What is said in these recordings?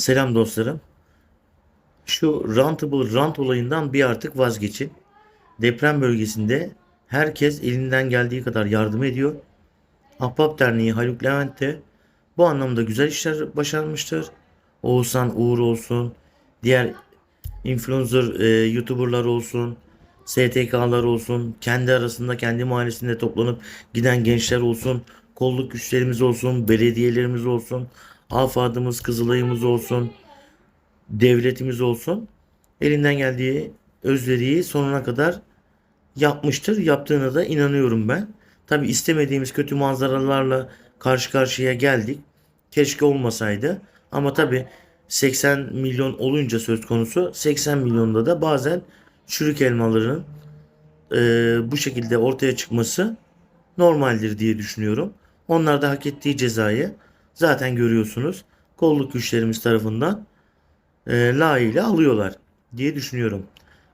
Selam dostlarım. Şu rentable rant olayından bir artık vazgeçin. Deprem bölgesinde herkes elinden geldiği kadar yardım ediyor. Ahbap Derneği Haluk Levent de bu anlamda güzel işler başarmıştır. Oğuzhan Uğur olsun, diğer influencer e, YouTuber'lar olsun, STK'lar olsun, kendi arasında kendi mahallesinde toplanıp giden gençler olsun, kolluk güçlerimiz olsun, belediyelerimiz olsun, AFAD'ımız, Kızılay'ımız olsun, devletimiz olsun. Elinden geldiği özveriyi sonuna kadar yapmıştır. Yaptığına da inanıyorum ben. Tabi istemediğimiz kötü manzaralarla karşı karşıya geldik. Keşke olmasaydı. Ama tabi 80 milyon olunca söz konusu 80 milyonda da bazen çürük elmaların e, bu şekilde ortaya çıkması normaldir diye düşünüyorum. Onlar da hak ettiği cezayı zaten görüyorsunuz. Kolluk güçlerimiz tarafından e, layığıyla alıyorlar diye düşünüyorum.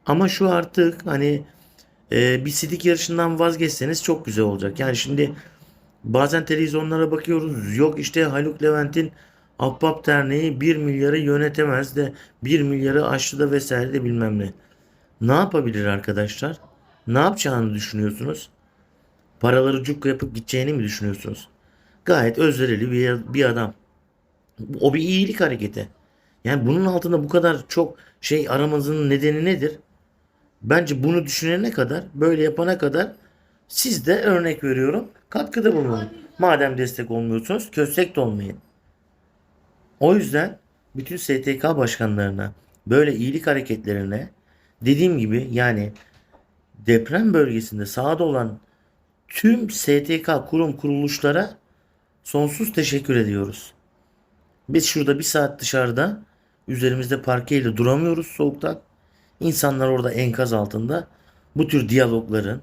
Ama şu artık hani e, bir sidik yarışından vazgeçseniz çok güzel olacak. Yani şimdi bazen televizyonlara bakıyoruz. Yok işte Haluk Levent'in Ahbap Derneği 1 milyarı yönetemez de 1 milyarı aştı da vesaire de bilmem ne. Ne yapabilir arkadaşlar? Ne yapacağını düşünüyorsunuz? Paraları cukka yapıp gideceğini mi düşünüyorsunuz? Gayet özverili bir, bir adam. O bir iyilik hareketi. Yani bunun altında bu kadar çok şey aramanızın nedeni nedir? Bence bunu düşünene kadar, böyle yapana kadar siz de örnek veriyorum. Katkıda bulunun. Madem destek olmuyorsunuz, köstek de olmayın. O yüzden bütün STK başkanlarına, böyle iyilik hareketlerine dediğim gibi yani deprem bölgesinde sahada olan tüm STK kurum kuruluşlara sonsuz teşekkür ediyoruz. Biz şurada bir saat dışarıda üzerimizde parkeyle duramıyoruz soğuktan. İnsanlar orada enkaz altında bu tür diyalogların,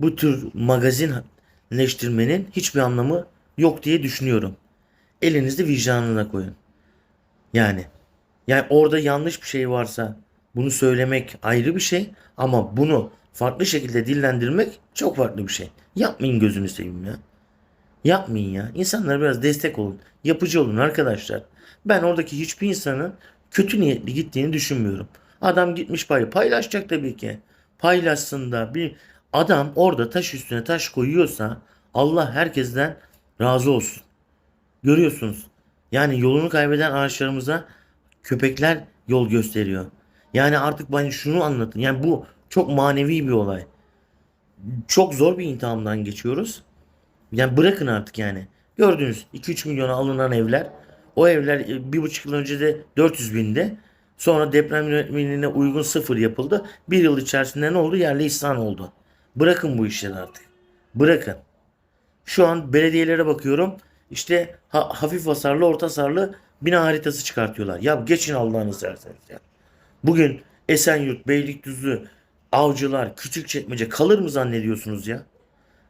bu tür magazinleştirmenin hiçbir anlamı yok diye düşünüyorum. Elinizi vicdanına koyun. Yani yani orada yanlış bir şey varsa bunu söylemek ayrı bir şey ama bunu farklı şekilde dillendirmek çok farklı bir şey. Yapmayın gözünü seveyim ya. Yapmayın ya. İnsanlara biraz destek olun. Yapıcı olun arkadaşlar. Ben oradaki hiçbir insanın kötü niyetli gittiğini düşünmüyorum. Adam gitmiş pay paylaşacak tabii ki. Paylaşsın da bir adam orada taş üstüne taş koyuyorsa Allah herkesten razı olsun. Görüyorsunuz. Yani yolunu kaybeden ağaçlarımıza köpekler yol gösteriyor. Yani artık bana şunu anlatın. Yani bu çok manevi bir olay. Çok zor bir imtihandan geçiyoruz. Yani bırakın artık yani. Gördünüz 2-3 milyona alınan evler. O evler e, bir buçuk yıl önce de 400 binde. Sonra deprem yönetmeliğine uygun sıfır yapıldı. Bir yıl içerisinde ne oldu? Yerli istan oldu. Bırakın bu işleri artık. Bırakın. Şu an belediyelere bakıyorum. İşte ha- hafif hasarlı, orta hasarlı bina haritası çıkartıyorlar. Ya geçin Allah'ını severseniz ya. Bugün Esenyurt, Beylikdüzü, Avcılar, Küçükçekmece kalır mı zannediyorsunuz ya?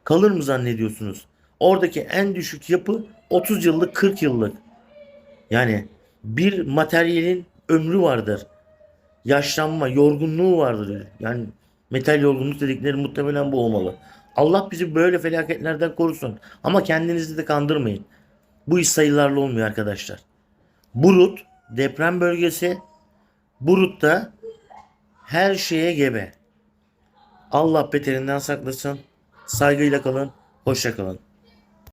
Kalır mı zannediyorsunuz? Oradaki en düşük yapı 30 yıllık 40 yıllık. Yani bir materyalin ömrü vardır. Yaşlanma, yorgunluğu vardır. Yani metal yorgunluk dedikleri muhtemelen bu olmalı. Allah bizi böyle felaketlerden korusun. Ama kendinizi de kandırmayın. Bu iş sayılarla olmuyor arkadaşlar. Burut deprem bölgesi. Burut'ta her şeye gebe. Allah beterinden saklasın. Saygıyla kalın. Hoşça kalın.